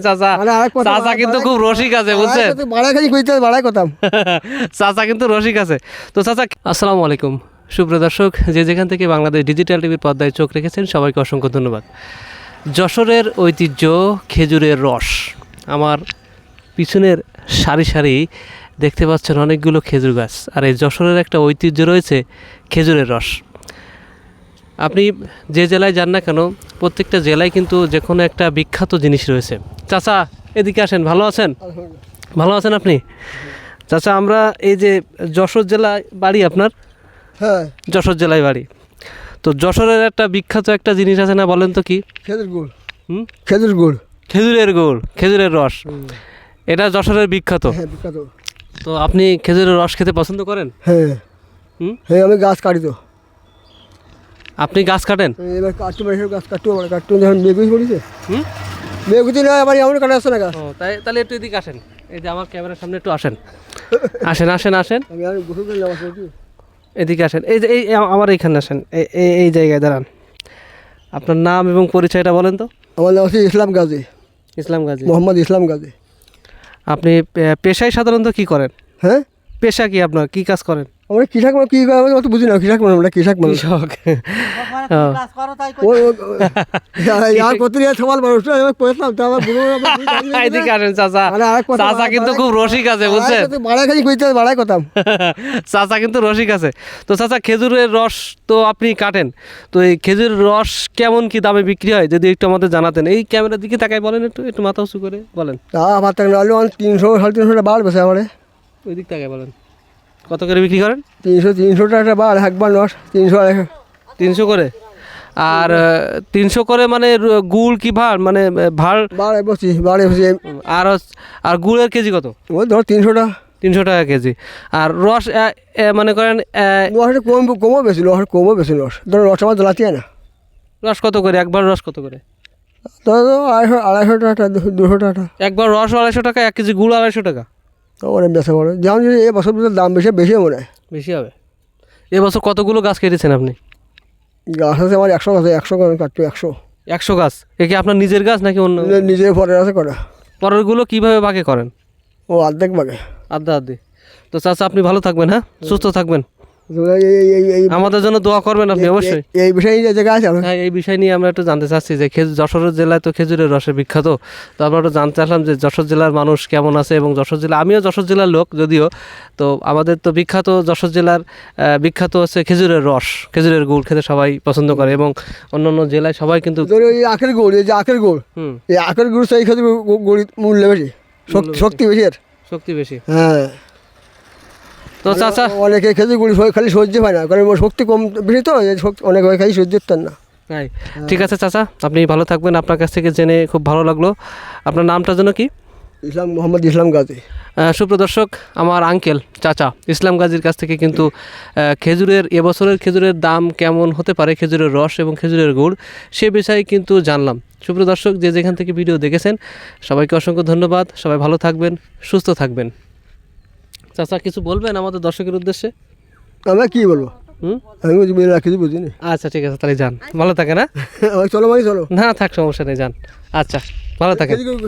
চাচা। মানে চাচা কিন্তু খুব রসিক আছে বুঝছেন? চাচা কিন্তু রসিক আছে। তো চাচা আসসালামু আলাইকুম। সুপ্রিয় দর্শক যে যেখান থেকে বাংলাদেশ ডিজিটাল টিভির পর্দায় চোখ রেখেছেন সবাইকে অসংখ্য ধন্যবাদ। যশোরের ঐতিহ্য খেজুরের রস। আমার পিছনের সারি সারি দেখতে পাচ্ছেন অনেকগুলো খেজুর গাছ। আর এই যশোরের একটা ঐতিহ্য রয়েছে খেজুরের রস। আপনি যে জেলায় যান না কেন প্রত্যেকটা জেলায় কিন্তু যে কোনো একটা বিখ্যাত জিনিস রয়েছে। চাচা এদিকে আসেন ভালো আছেন? ভালো আছেন আপনি? চাচা আমরা এই যে যশোর জেলায় বাড়ি আপনার? হ্যাঁ। যশোর জেলায় বাড়ি। তো যশোরের একটা বিখ্যাত একটা জিনিস আছে না বলেন তো কি? খেজুর গুড়। হুম? খেজুর গুড়। খেজুরের গুড় খেজুরের রস। এটা যশোরের বিখ্যাত। হ্যাঁ বিখ্যাত। তো আপনি খেজুরের রস খেতে পছন্দ করেন? হ্যাঁ। হুম? হ্যাঁ আমি গাছ কাটি তো। আপনি গাছ কাটেন? এবার কাটতে পারি গাছ কাটতে পারে কাটতে যখন বেগুন পড়েছে হুম? বেগুতি না এবার এমন কাটা আসছে না গাছ। তাই তাহলে একটু এদিকে আসেন। এই যে আমার ক্যামেরার সামনে একটু আসেন। আসেন আসেন আসেন। আমি আর গোসল করে নামাজ পড়ছি এদিকে আসেন। এই যে এই আমার এইখানে আসেন। এই- এই এই জায়গায় দাঁড়ান। আপনার নাম এবং পরিচয়টা বলেন তো। আমার নাম হচ্ছে ইসলাম গাজী। ইসলাম গাজী। মোহাম্মদ ইসলাম গাজী। আপনি পেশায় সাধারণত কি করেন? হ্যাঁ? পেশা কি আপনার? কি কাজ করেন? আমরা কৃষক কী অত বুঝি না কৃষক মানুষ আমরা কৃষক মানুষ চাচা মানে কিন্তু খুব রসিক আছে বুঝছেন চাচা কিন্তু রসিক আছে তো চাচা খেজুরের রস তো আপনি কাটেন তো এই খেজুরের রস কেমন কি দামে বিক্রি হয় যদি একটু আমাদের জানাতেন এই ক্যামেরার দিকে তাকাই বলেন একটু একটু মাথা উঁচু করে বলেন আমার তিনশো সাড়ে তিনশো টাকা বাড় বেছে আমার ওই দিক তাকাই বলেন কত করে বিক্রি করেন? তিনশো তিনশো টাকা বাড় একবার নশ তিনশো আড়াইশো। তিনশো করে। আর তিনশো করে মানে গুড় কি ভাড়? মানে ভাড়? বাড়ে বসছি বাড়ে বসছি আর আর গুড়ের কেজি কত? ওই ধর তিনশো টাকা। তিনশো টাকা কেজি। আর রস আহ, করেন নশটা কম কমও বেশি নশ কমও বেশি নশ ধর রস আমার দোলাতে না। রস কত করে? একবার রস কত করে? আড়াইশো আড়াইশো টাকা দুশো টাকা। একবার রস আড়াইশো টাকা এক কেজি গুড় আড়াইশো টাকা। অনেক বেশি বড় যেমন যদি এ বছর দাম বেশি বেশি মনে হয়। বেশি হবে? এবছর কতগুলো গাছ কেটেছেন আপনি? গাছ আছে আমার একশো গাছ একশো গাছ কাটতো একশো। একশো গাছ? এ কি আপনার নিজের গাছ নাকি অন্য? নিজের পরের আছে করা পরেরগুলো কীভাবে বাকে করেন? ও অর্ধেক বাকে আর্ধা আদ্দি তো চাচা আপনি ভালো থাকবেন হ্যাঁ? সুস্থ থাকবেন। আমাদের জন্য দোয়া করবেন আপনি অবশ্যই। এই- বিষয়ে যে জায়গা আছে হ্যাঁ এই বিষয় নিয়ে আমরা একটু জানতে চাচ্ছি যে খেজুর যশোর জেলায় তো খেজুরের রসে বিখ্যাত। তো আমরা একটু জানতে আসলাম যে যশোর জেলার মানুষ কেমন আছে এবং যশোর জেলা আমিও যশোর জেলার লোক যদিও। তো আমাদের তো বিখ্যাত যশোর জেলার বিখ্যাত হচ্ছে খেজুরের রস খেজুরের গুড় খেতে সবাই পছন্দ করে এবং অন্য অন্য জেলায় সবাই কিন্তু ওই আখের গুড় এই যে আখের গুড় হুম। এই আখের গুড় সেই ক্ষেত্রে গুড় মূল্য বেশি শক্তি বেশি। আর শক্তি বেশি। হ্যাঁ। তো চাচা অনেকে খেজুর গুড়ি খালি সহ্য হয় না কারণ শক্তি কম বেশি তো অনেক হয় খালি সহ্য করতেন না। তাই। ঠিক আছে চাচা আপনি ভালো থাকবেন আপনার কাছ থেকে জেনে খুব ভালো লাগল। আপনার নামটা যেন কি? ইসলাম মোহাম্মদ ইসলাম গাজী। সুপ্রদর্শক আমার আঙ্কেল চাচা ইসলাম গাজীর কাছ থেকে কিন্তু খেজুরের এবছরের খেজুরের দাম কেমন হতে পারে খেজুরের রস এবং খেজুরের গুড় সে বিষয়ে কিন্তু জানলাম। সুপ্রদর্শক যে যেখান থেকে ভিডিও দেখেছেন সবাইকে অসংখ্য ধন্যবাদ সবাই ভালো থাকবেন সুস্থ থাকবেন। চাচা কিছু বলবেন আমাদের দর্শকের উদ্দেশ্যে? আমরা কি বলব? হুম? আমি কিছু বুঝিনি। আচ্ছা ঠিক আছে তাহলে যান। ভালো থাকে না চলো ভাই চলো। না থাক সমস্যা নেই যান। আচ্ছা ভালো গুড়